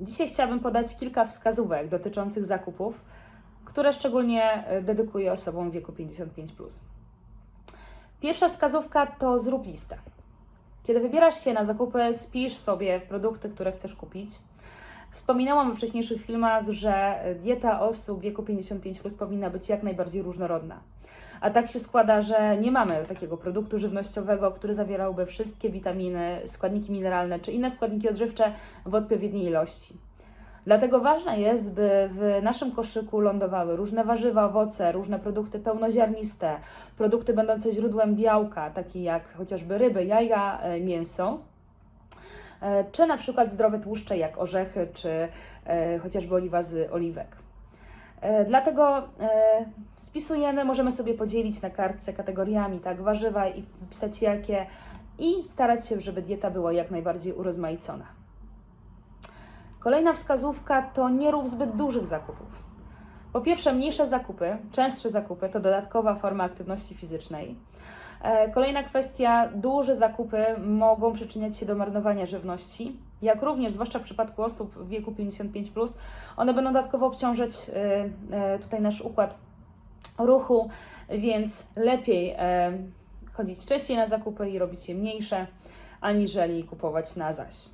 Dzisiaj chciałabym podać kilka wskazówek dotyczących zakupów, które szczególnie e, dedykuję osobom w wieku 55. Pierwsza wskazówka to zrób listę. Kiedy wybierasz się na zakupy, spisz sobie produkty, które chcesz kupić. Wspominałam we wcześniejszych filmach, że dieta osób w wieku 55 plus powinna być jak najbardziej różnorodna. A tak się składa, że nie mamy takiego produktu żywnościowego, który zawierałby wszystkie witaminy, składniki mineralne czy inne składniki odżywcze w odpowiedniej ilości. Dlatego ważne jest, by w naszym koszyku lądowały różne warzywa, owoce, różne produkty pełnoziarniste, produkty będące źródłem białka, takie jak chociażby ryby, jaja, e, mięso czy na przykład zdrowe tłuszcze jak orzechy czy e, chociażby oliwa z oliwek. E, Dlatego e, spisujemy, możemy sobie podzielić na kartce kategoriami, tak, warzywa i wypisać jakie i starać się, żeby dieta była jak najbardziej urozmaicona. Kolejna wskazówka to nie rób zbyt dużych zakupów. Po pierwsze, mniejsze zakupy, częstsze zakupy to dodatkowa forma aktywności fizycznej. E, Kolejna kwestia, duże zakupy mogą przyczyniać się do marnowania żywności, jak również, zwłaszcza w przypadku osób w wieku 55, one będą dodatkowo obciążać e, e, tutaj nasz układ ruchu, więc lepiej chodzić częściej na zakupy i robić je mniejsze, aniżeli kupować na zaś.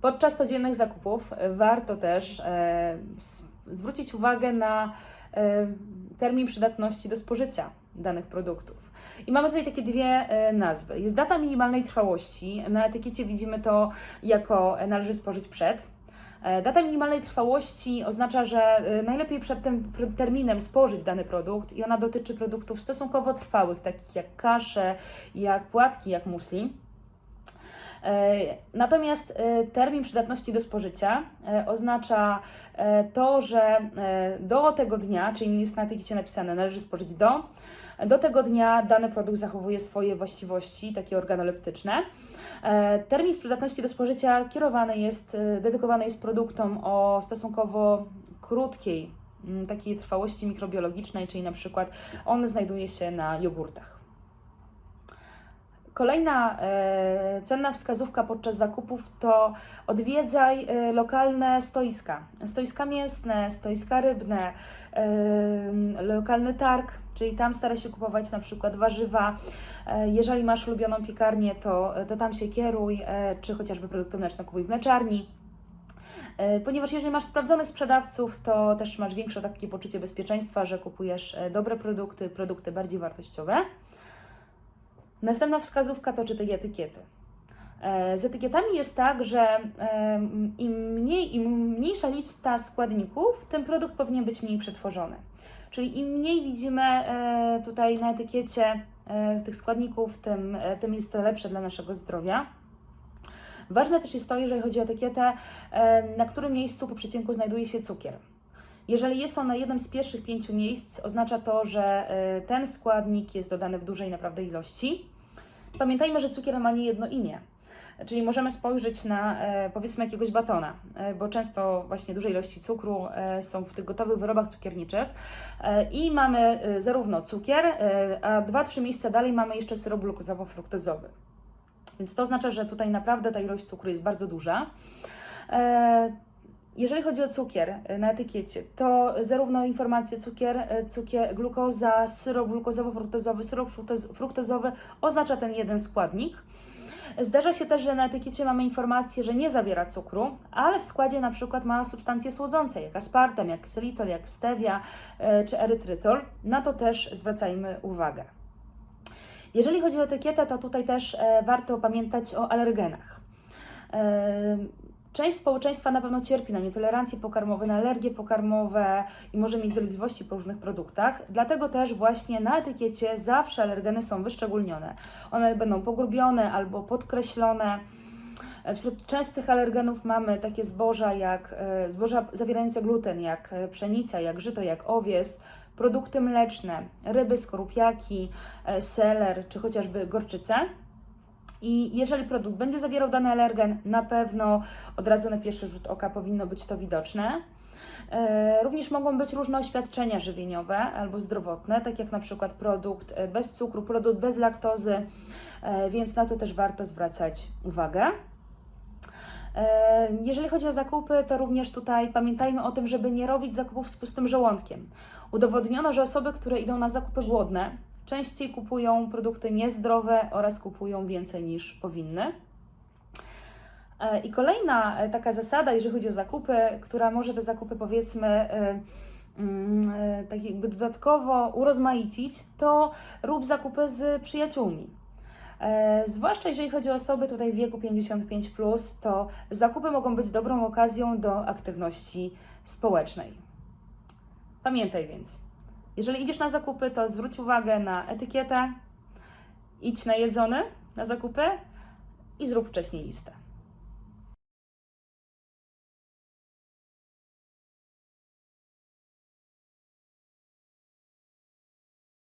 Podczas codziennych zakupów warto też zwrócić uwagę na termin przydatności do spożycia danych produktów. I mamy tutaj takie dwie e, nazwy. Jest data minimalnej trwałości. Na etykiecie widzimy to jako e, należy spożyć przed. E, Data minimalnej trwałości oznacza, że e, najlepiej przed tym terminem spożyć dany produkt i ona dotyczy produktów stosunkowo trwałych, takich jak kasze, jak płatki, jak musli. E, Natomiast e, termin przydatności do spożycia e, oznacza to, że do tego dnia, czyli jest na etykiecie napisane, należy spożyć do, do tego dnia dany produkt zachowuje swoje właściwości, takie organoleptyczne. Termin przydatności do spożycia kierowany jest, dedykowany jest produktom o stosunkowo krótkiej takiej trwałości mikrobiologicznej, czyli na przykład on znajduje się na jogurtach. Kolejna e, cenna wskazówka podczas zakupów to odwiedzaj e, lokalne stoiska. Stoiska mięsne, stoiska rybne, e, lokalny targ, czyli tam stara się kupować na przykład warzywa. Jeżeli masz ulubioną piekarnię, to, to tam się kieruj, czy chociażby produkty mleczne kupuj w mleczarni. Ponieważ jeżeli masz sprawdzonych sprzedawców, to też masz większe takie poczucie bezpieczeństwa, że kupujesz dobre produkty, produkty bardziej wartościowe. Następna wskazówka to czytaj etykiety. E, Z etykietami jest tak, że im mniej, im mniejsza lista składników, tym produkt powinien być mniej przetworzony. Czyli im mniej widzimy e, tutaj na etykiecie e, tych składników, tym, tym jest to lepsze dla naszego zdrowia. Ważne też jest to, jeżeli chodzi o etykietę, na którym miejscu po przecinku znajduje się cukier. Jeżeli jest on na jednym z pierwszych pięciu miejsc, oznacza to, że ten składnik jest dodany w dużej naprawdę ilości. Pamiętajmy, że cukier ma nie jedno imię. Czyli możemy spojrzeć na e, powiedzmy jakiegoś batona, e, bo często właśnie duże ilości cukru e, są w tych gotowych wyrobach cukierniczych i mamy zarówno cukier, a dwa-trzy miejsca dalej mamy jeszcze syrop glukozowo-fruktozowy. Więc to oznacza, że tutaj naprawdę ta ilość cukru jest bardzo duża. E, jeżeli chodzi o cukier e, na etykiecie, to zarówno informacje cukier, e, cukier, glukoza, syrop glukozowo-fruktozowy, syrop fruktoz- fruktozowy oznacza ten jeden składnik. Zdarza się też, że na etykiecie mamy informację, że nie zawiera cukru, ale w składzie na przykład ma substancje słodzące, jak aspartam, jak xylitol, jak stevia e, czy erytrytol. Na to też zwracajmy uwagę. Jeżeli chodzi o etykietę, to tutaj też e, warto pamiętać o alergenach. Część społeczeństwa na pewno cierpi na nietolerancje pokarmowe, na alergie pokarmowe i może mieć dolegliwości po różnych produktach. Dlatego też właśnie na etykiecie zawsze alergeny są wyszczególnione. One będą pogrubione albo podkreślone. Wśród częstych alergenów mamy takie zboża jak e, zboża zawierające gluten, jak e, pszenica, jak żyto, jak owies, produkty mleczne, ryby, skorupiaki, e, seler czy chociażby gorczyce. I jeżeli produkt będzie zawierał dany alergen, na pewno od razu na pierwszy rzut oka powinno być to widoczne. E, Również mogą być różne oświadczenia żywieniowe albo zdrowotne, tak jak na przykład produkt e, bez cukru, produkt bez laktozy, e, więc na to też warto zwracać uwagę. Jeżeli chodzi o zakupy, to również tutaj pamiętajmy o tym, żeby nie robić zakupów z pustym żołądkiem. Udowodniono, że osoby, które idą na zakupy głodne, częściej kupują produkty niezdrowe oraz kupują więcej niż powinny. E, I kolejna e, taka zasada, jeżeli chodzi o zakupy, która może te zakupy powiedzmy e, mm, tak jakby dodatkowo urozmaicić, to rób zakupy z przyjaciółmi. Zwłaszcza jeżeli chodzi o osoby tutaj w wieku 55, to zakupy mogą być dobrą okazją do aktywności społecznej. Pamiętaj więc, jeżeli idziesz na zakupy, to zwróć uwagę na etykietę, idź najedzony na zakupy i zrób wcześniej listę.